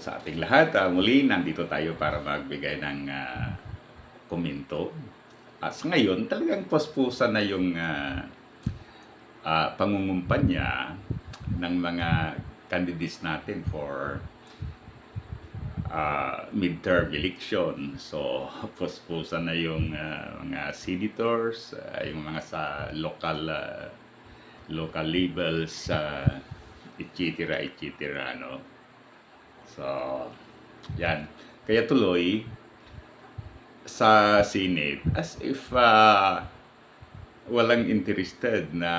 sa ating lahat. Ah, muli, nandito tayo para magbigay ng ah, komento. At sa ngayon, talagang pospusa na yung ah, ah, pangungumpanya ng mga candidates natin for ah, midterm election. So, pospusa na yung ah, mga senators, ah, yung mga sa local ah, local labels, uh, etc. etc. No? So, yan. Kaya tuloy, sa Senate, as if ah, walang interested na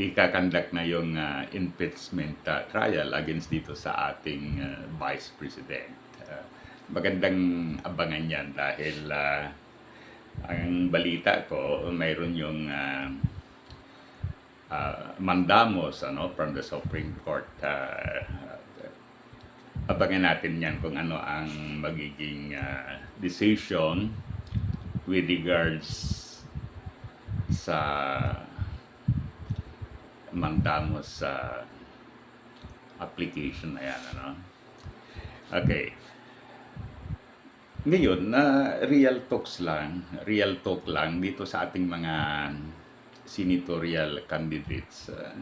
ikakandak na yung ah, impeachment ah, trial against dito sa ating ah, Vice President. Ah, magandang abangan yan dahil ah, ang balita ko, mayroon yung ah, ah, mandamos ano, from the Supreme Court. ah, abangan natin yan kung ano ang magiging ah, decision with regards sa mandamos sa application na yan. Ano? Okay. Ngayon, na real talks lang, real talk lang dito sa ating mga senatorial candidates. ah,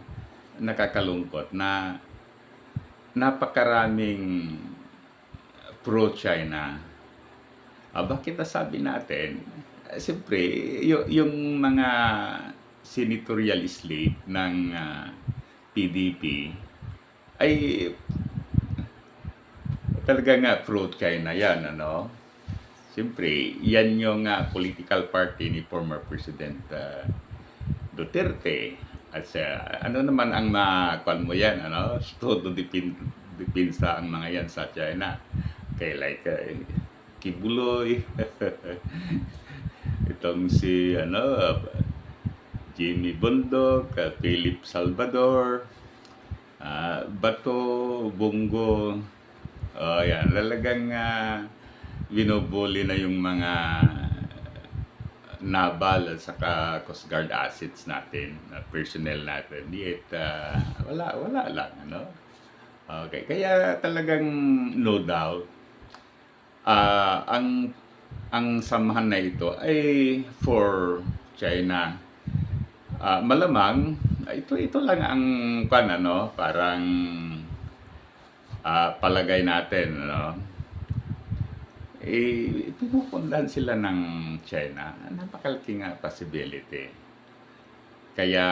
nakakalungkot na napakaraming pro-China. Ah, bakit nasabi natin? Eh, Siyempre, yung mga senatorial slate ng ah, PDP ay talaga nga pro-China yan, ano? Siyempre, yan yung ah, political party ni former President ah, Duterte. Sa, ano naman ang makuan mo yan, ano? Todo dipin, dipinsa ang mga yan sa China. Okay, like uh, Kibuloy, itong si, ano, Jimmy Bundok, uh, Philip Salvador, ah, Bato, Bongo, oh, yan, talagang uh, binubuli na yung mga naval at saka Coast Guard assets natin, na personnel natin. Yet, ah, wala, wala lang, ano? Okay, kaya talagang no doubt, ah, ang ang samahan na ito ay for China. Ah, malamang, ito ito lang ang kan ano, parang ah, palagay natin, ano? Eh, pinupundan sila ng China. Napakalaking possibility. Kaya,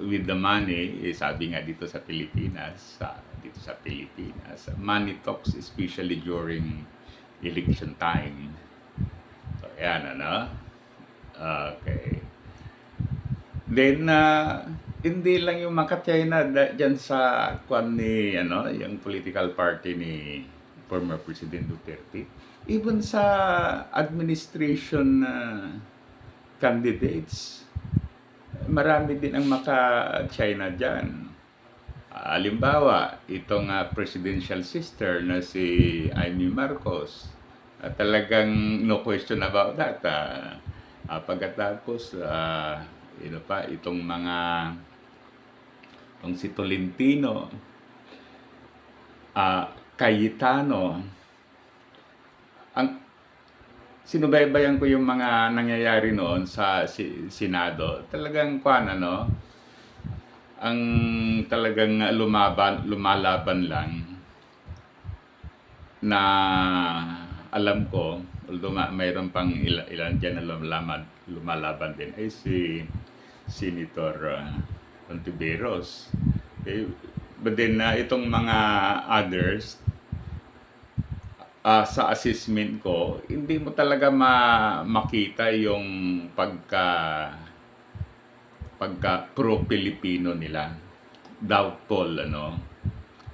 with the money, eh, sabi nga dito sa Pilipinas, sa, dito sa Pilipinas, money talks especially during election time. So, yan, ano? Okay. Then, ah, hindi lang yung mga China dyan sa kwan ni, ano, yung political party ni former President Duterte. Even sa administration ah, candidates, marami din ang maka-China dyan. Halimbawa, itong ah, presidential sister na si Amy Marcos, ah, talagang no question about that. ah. Ah, pagkatapos, ah, ano pa, itong mga itong si Tolentino, ah, Cayetano, ang sinubaybayan ko yung mga nangyayari noon sa si, Senado. Talagang kwan ano, ang talagang lumaban, lumalaban lang na alam ko, although mayroon pang ilan, ilan dyan na lumalaban, lumalaban din, ay si Senator uh, Ontiveros. Okay. But then, uh, itong mga others, ah, sa assessment ko, hindi mo talaga ma makita yung pagka pagka pro-Pilipino nila. Doubtful, ano?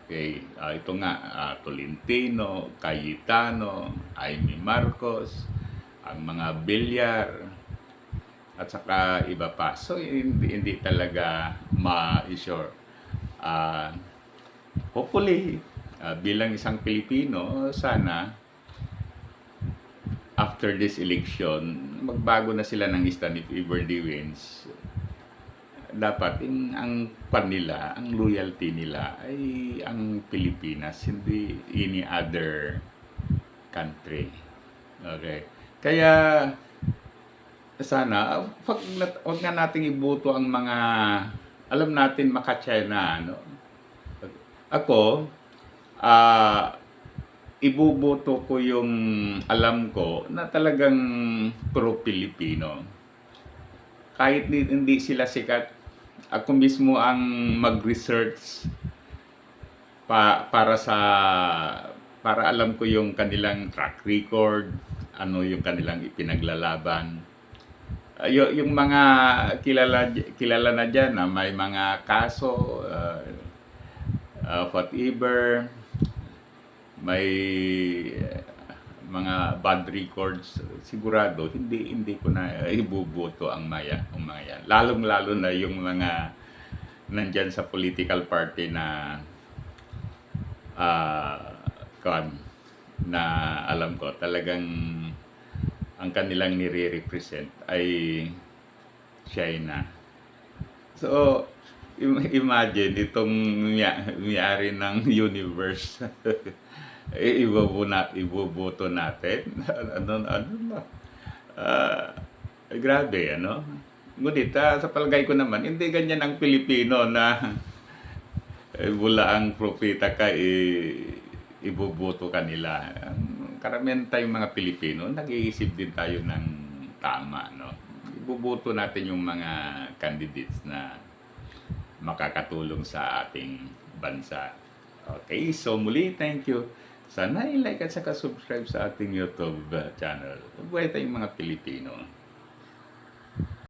Okay, ah, ito nga, ah, Tolentino, Cayetano, Amy Marcos, ang mga Bilyar, at saka iba pa. So, hindi, hindi talaga ma-sure. Ah, hopefully, ah, bilang isang Pilipino, sana after this election, magbago na sila ng stand if ever they wins. dapat yung ang kwan nila, ang loyalty nila ay ang Pilipinas, hindi any other country. Okay. Kaya sana wag, nat- wag nga nating ibuto ang mga alam natin maka-China no. Ako ah ibuboto ko yung alam ko na talagang pro-Pilipino. Kahit di- hindi sila sikat, ako mismo ang mag-research pa, para sa para alam ko yung kanilang track record, ano yung kanilang ipinaglalaban. Uh, y- yung mga kilala kilala na diyan na may mga kaso uh, uh, whatever may uh, mga bad records sigurado hindi hindi ko na ibuboto ang maya ang mga yan lalong lalo na yung mga nandyan sa political party na ah kan na alam ko talagang ang kanilang nire-represent ay China. So, imagine itong miya- may-ari ng universe. eh, ibobo na, iboboto natin. ano, ano ba? Ah, grabe, ano? Ngunit ah, sa palagay ko naman, hindi ganyan ang Pilipino na eh, wala ang propeta ka, eh, iboboto ka nila. Karamihan tayong mga Pilipino, nag-iisip din tayo ng tama, no? Iboboto natin yung mga candidates na makakatulong sa ating bansa. Okay, so muli, thank you. Sana i-like at saka subscribe sa ating YouTube channel. Buhay tayong mga Pilipino.